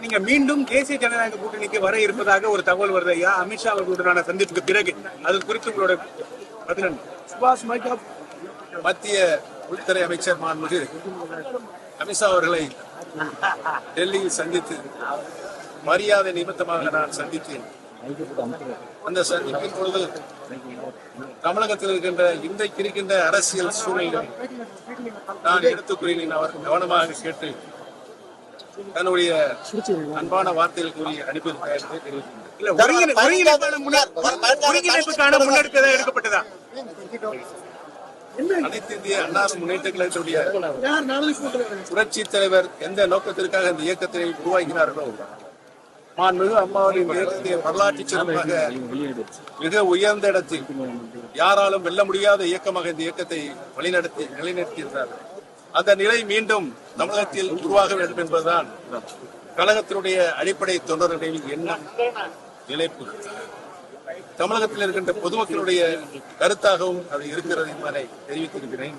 நீங்க மீண்டும் தேசிய ஜனநாயக கூட்டணிக்கு வர இருப்பதாக ஒரு தகவல் வருது ஐயா. அமித்ஷா அவர்களுடனான சந்திப்புக்கு பிறகு. அது குறித்து உங்களோட பதில் என்ன? சுபாஷ் மைக்கா மத்திய உள்துறை அமைச்சர் மாண்புமிகு அமித்ஷா அவர்களை டெல்லியில் சந்தித்து மரியாதை நிமித்தமாக நான் சந்தித்தேன். அந்த சந்திப்பின் பொழுது தமிழகத்தில் இருக்கின்ற இன்றைக்கு இருக்கின்ற அரசியல் சூழ்நிலை நான் எடுத்துக் கூறினேன். அவர் கவனமாக கேட்டு தன்னுடைய அன்பான வார்த்தைகள் கூறி அனுப்பியிருக்கிறார் எடுக்கப்பட்டதா? அனைத்து இந்திய அண்ணா முன்னேற்ற கழகத்துடைய புரட்சி தலைவர் எந்த நோக்கத்திற்காக இந்த இயக்கத்தை உருவாக்கினார்களோ மாண்புமிகு அம்மாவின் இயக்கத்தை வரலாற்று சிறப்பாக மிக உயர்ந்த இடத்தில் யாராலும் வெல்ல முடியாத இயக்கமாக இந்த இயக்கத்தை வழிநடத்தி நிலைநிறுத்தியிருந்தார்கள் அந்த நிலை மீண்டும் தமிழகத்தில் உருவாக வேண்டும் என்பதுதான் கழகத்தினுடைய அடிப்படை தொண்டர்களின் எண்ணம் நிலைப்பு. தமிழகத்தில் இருக்கின்ற பொதுமக்களுடைய கருத்தாகவும் அது இருக்கிறது என்பதை தெரிவித்திருக்கிறேன்?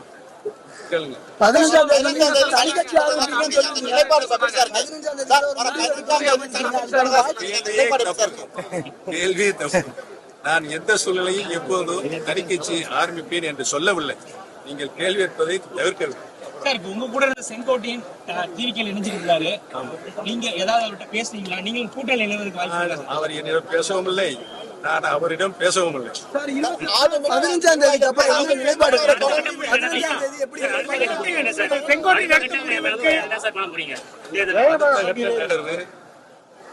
கேள்வி தப்பு. நான் எந்த சூழ்நிலையும் எப்போதும் தனிக்கட்சி ஆரம்பிப்பேன் என்று சொல்லவில்லை. நீங்கள் கேள்வி கேட்பதை தவிர்க்க வேண்டும். சார் இப்ப உங்க கூட இருந்த செங்கோட்டையன் டிவிக்கல் இணைஞ்சிருக்காரு நீங்க ஏதாவது அவர்கிட்ட பேசுனீங்களா? நீங்களும் கூட்டணி இணைவதற்கு வாய்ப்பு இருக்கா? அவர் என்னிடம் பேசவும் இல்லை. நான் அவரிடம் பேசவும் இல்லை. பதினஞ்சாம் தேதிக்கு அப்புறம் என்ன நிலைப்பாடு.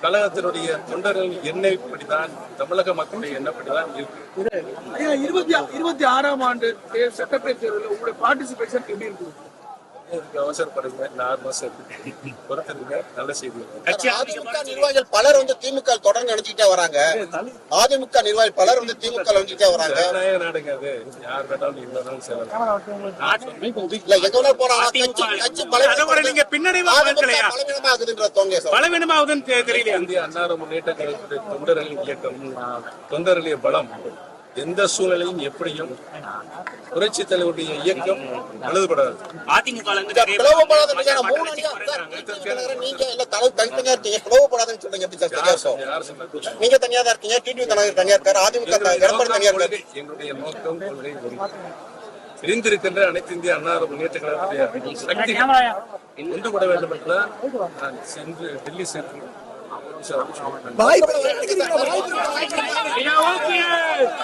கழகத்தினுடைய தொண்டர்கள் எண்ணப்படிதான் தமிழக மக்களுடைய எண்ணப்படிதான் இருக்கு. இருபத்தி இருபத்தி ஆறாம் ஆண்டு சட்டப்பேரவை தேர்தலில் உங்களுடைய பார்ட்டிசிபேஷன் எப்படி இருக்குது இதுக்கு அவசரப்படுங்க பொறுத்திருங்க நல்ல செய்தி அதிமுக நிர்வாகிகள் பலர் வந்து திமுக தொடர்ந்து நினைச்சுக்கிட்டே வராங்க அதிமுக நிர்வாகிகள் பலர் வந்து திமுக நினைச்சுக்கிட்டே வராங்க நாடுங்க அது யார் வேணாலும் இல்லைனாலும் செல்லலாம் இல்ல எங்க வேணா கட்சி கட்சி அதை நீங்க பின்னடைவா பார்க்கலையா தோங்க இந்திய அன்னார முன்னேற்ற தொண்டர்களின் இயக்கம் தொண்டர்களுடைய பலம் எந்த சூழ்நிலையும் எப்படியும் புரட்சி தலைவருடைய இயக்கம் தினகரன் நீங்க தனியா தான் இருக்கீங்க. டிடிவி தினகரன் தனியா இருக்காரு. அதிமுக எடப்பாடி தனியா இருக்காரு. என்னுடைய நோக்கம் கொள்கை. பிரிந்திருக்கின்ற அனைத்து இந்திய அன்னார முன்னேற்ற கழகத்துடைய சக்தி. ஒன்றுபட வேண்டும் என்றால் நான் சென்று டெல்லி சென்று